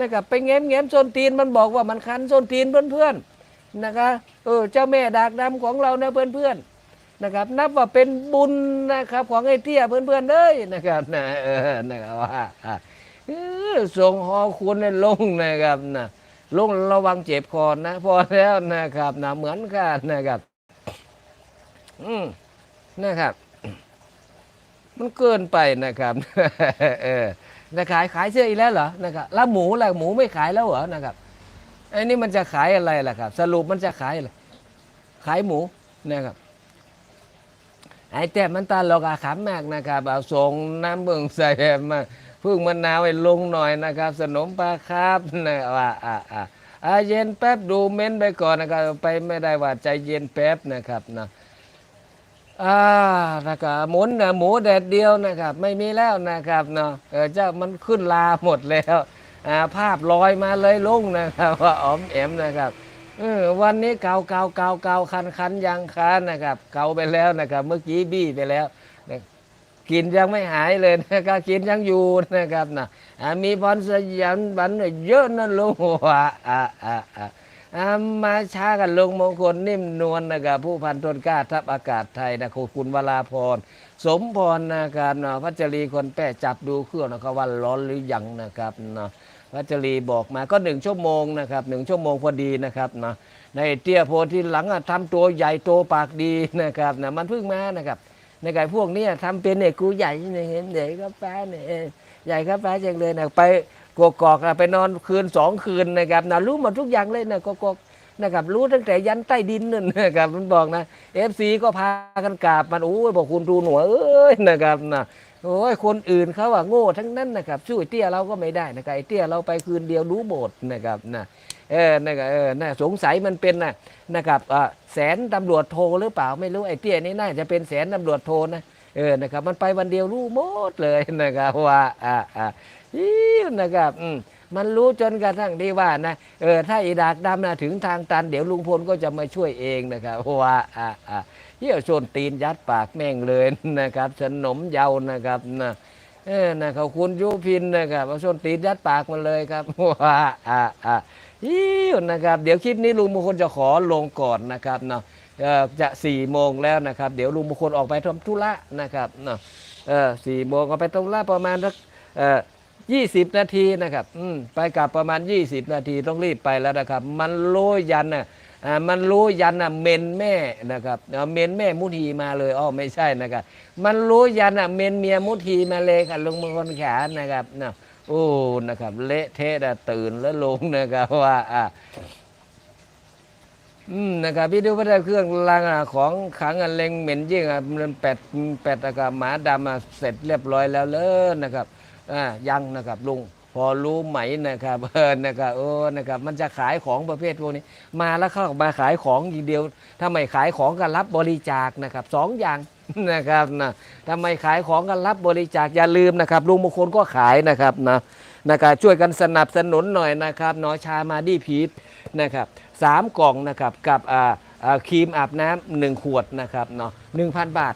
นะครับไปแง้มแง้มส้นตีนมันบอกว่ามันคันส้นตีนเพื่อนๆนะคะเออเจ้าแม่ดากดำของเรานะเพื่อนๆนะครับ นับว่าเป็นบุญนะครับ ของไอ้เตี้ยเพื่อนๆเลยนะครับนะเออนะครับว่าส่งหอคุณลงนะครับนะลงระวังเจ็บคอนะ พอแล้วนะครับนะเหมือนกันนะครับ อืมนะครับ มันเกินไปนะครับ เออ นะขายขายเสื้ออีกแล้วเหรอนะครับแล้วหมูล่ะหมูไม่ขายแล้วเหรอนะครับไอ้นี่มันจะขายอะไรล่ะครับ สรุปมันจะขายอะไรขายหมูนะครับไอ้แต่มันตาลอกอาขำมากนะครับเอาส่งน้ำเบิ่งใส่มาพึ่งมะนาวให้ลงหน่อยนะครับ สนมปลาครับนะว่าอ่าอ่าอ่าเย็นแป๊บดูเม้นไปก่อนนะครับไปไม่ได้ว่าใจเย็นแป๊บนะครับนะ อ่านะครับหมุนนะหมูแดดเดียวนะครับ ไม่มีแล้วนะครับเนาะเออเจ้ามันขึ้นลาหมดแล้วอ่าภาพลอยมาเลยลุงนะครับว่าอ๋อมแอมนะครับเออวันนี้เกาเกาเกาเกาคันคันยังคันนะครับ เกาไปแล้วนะครับ เมื่อกี้บี้ไปแล้วกินยังไม่หายเลยนะครับกินยังอยู่นะครับนะอ่ามีพรสยามบันเยอะนะลุงว่าอ่าอ่าอ่า มาช้ากันลงมงคลนิ่มนวลนะครับผู้พันต้นกล้าทัพอากาศไทยนะคุณวราพรสมพรนะครับนะพัชรีคนแป้จับดูเครื่องนะครับว่าร้อนหรือยังนะครับนะพัชรีบอกมาก็หนึ่งชั่วโมงนะครับหนึ่งชั่วโมงพอดีนะครับนะในเตี้ยโพที่หลังอะทำตัวใหญ่โตปากดีนะครับนะมันเพิ่งมานะครับในไก่พวกนี้ยทำเป็นเนี่ยกูใหญ่เนี่ยเห็นเด็กก็แป้เนี่ยใหญ่ก็แป้จังเลยนะไป กกอกไปนอนคืนสองคืนนะครับนะรู้หมดทุกอย่างเลยนะกกอกนะครับรู้ตั้งแต่ยันใต้ดินนั่นนะครับมันบอกนะเอฟซีก็พากันกราบมันโอ้ยบอกคุณดูหนวเอ้ยนะครับนะโอ้ยคนอื่นเขาอะโง่ทั้งนั้นนะครับช่วยเตี้ยเราก็ไม่ได้นะครับไอ้เตี้ยเราไปคืนเดียวรู้หมดนะครับนะเออนะครับเออนะสงสัยมันเป็นนะนะครับอ่าแสนตำรวจโทรหรือเปล่าไม่รู้ไอ้เตี้ยนี่น่าจะเป็นแสนตำรวจโทรนะเออนะครับมันไปวันเดียวรู้หมดเลยนะครับว่าอ่าอ่า อิ้วนะครับอืมมันรู้จนกระทั่งที่ว่านะเออถ้าอีดากดำนะถึงทางตัน เดี๋ยวลุงพลก็จะมาช่วยเองนะครับเพราะว่าอ่าอ่าเยี่ยวชนตีนยัดปากแม่งเลยนะครับสนมเยานะครับนะเออนะครับคุณยุพินนะครับเอาชนตีนยัดปากมันเลยครับว่าอ่าอ่าอิ้วนะครับ เดี๋ยวคลิปนี้ลุงมงคลจะขอลงก่อนนะครับเนาะเอ่อจะสี่โมงแล้วนะครับ เดี๋ยวลุงมงคลออกไปทำธุระนะครับเนาะเออสี่โมงก็ไปทำธุระประมาณสักเอ่อ ยี่สิบนาทีนะครับไปกลับประมาณ 20 นาทีต้องรีบไปแล้วนะครับ มันรู้ยันน่ะมันรู้ยันน่ะเมนแม่นะครับเอาเมนแม่มุทีมาเลยอ๋อไม่ใช่นะครับ มันรู้ยันน่ะเมนเมียมุทีมาเลยค่ะลุงมงคลแขนนะครับนะโอ้นะครับ เละเทะตื่นแล้วลงนะครับว่าอ่าอืมนะครับพี่ดูพระเจ้เครื่องรางของขังอันเล็งเหม็นยิ่งอะมันแปดแปดอะกับหมาดำอะเสร็จเรียบร้อยแล้วเลยนะครับ อ่ายังนะครับลุงพอรู้ไหมนะครับเออนะครับโอ้นะครับมันจะขายของประเภทพวกนี้ มาแล้วเข้ามาขายของอย่างเดียวถ้าไม่ขายของก็รับบริจาคนะครับสองอย่างนะครับนะทำไมขายของกันรับบริจาคอย่าลืมนะครับลุงมงคลก็ขายนะครับนะนะครับช่วยกันสนับสนุนหน่อยนะครับหนอชามาดีพีทนะครับสามกล่องนะครับกับอ่าครีมอาบน้ำหนึ่งขวดนะครับเนาะหนึ่งพันบาท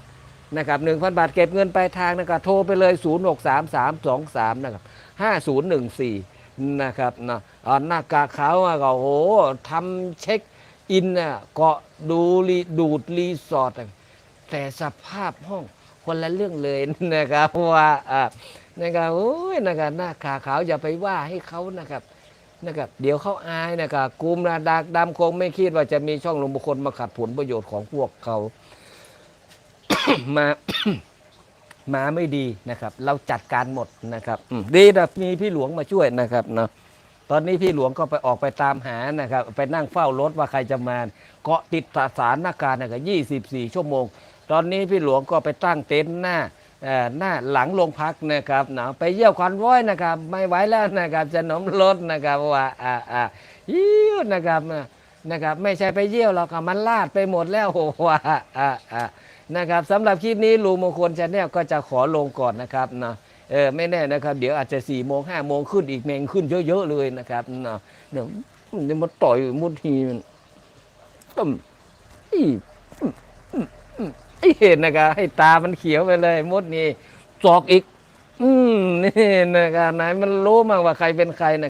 นะครับหนึ่งพันบาทเก็บเงินปลายทางนะครับโทรไปเลย 0 6 3 3 2 3นะครับ5014 นะครับนะหน้ากากขาวอะก็โหทำเช็คอินน่ะเกาะดูรีดูดรีสอร์ทแต่สภาพห้องคนละเรื่องเลยนะครับเพราะว่าอ่านะครับโอ้ยนะครับหน้ากากขาวอย่าไปว่าให้เขานะครับนะครับเดี๋ยวเขาอายนะครับกลุ่มระดักดำคงไม่คิดว่าจะมีช่องลงบุคคลมาขัดผลประโยชน์ของพวกเขา มามาไม่ดีนะครับ เราจัดการหมดนะครับดีนะมีพี่หลวงมาช่วยนะครับเนาะตอนนี้พี่หลวงก็ไปออกไปตามหานะครับ ไปนั่งเฝ้ารถว่าใครจะมาเกาะติดสถานาการนะครับ24ชั่วโมง ตอนนี้พี่หลวงก็ไปตั้งเต็นท์หน้าหน้าหลังโรงพักนะครับเนาะไปเยี่ยวควันว้อยนะครับ ไม่ไหวแล้วนะครับ จะหนมรถนะครับว่าอ่าอ่ายิ้วนะครับนะครับ ไม่ใช่ไปเยี่ยวหรอกครับมันลาดไปหมดแล้วโอ้ว่าอ่าอ่า นะครับสำหรับคลิปนี้ลุงมงคลชาแนลก็จะขอลงก่อนนะครับนะเออไม่แน่นะครับ เดี๋ยวอาจจะ4ี่โมงห้าโมงขึ้นอีกเมงขึ้นเยอะๆเลยนะครับนะเดี๋ยวมันจะมาต่อยมุดทีมันอืมอีอืมอืมอืมไอเห็นนะครับให้ตามันเขียวไปเลยมดนี่จอกอีก อืมนี่นะครับไหนมันรู้มากว่าใครเป็นใครนะ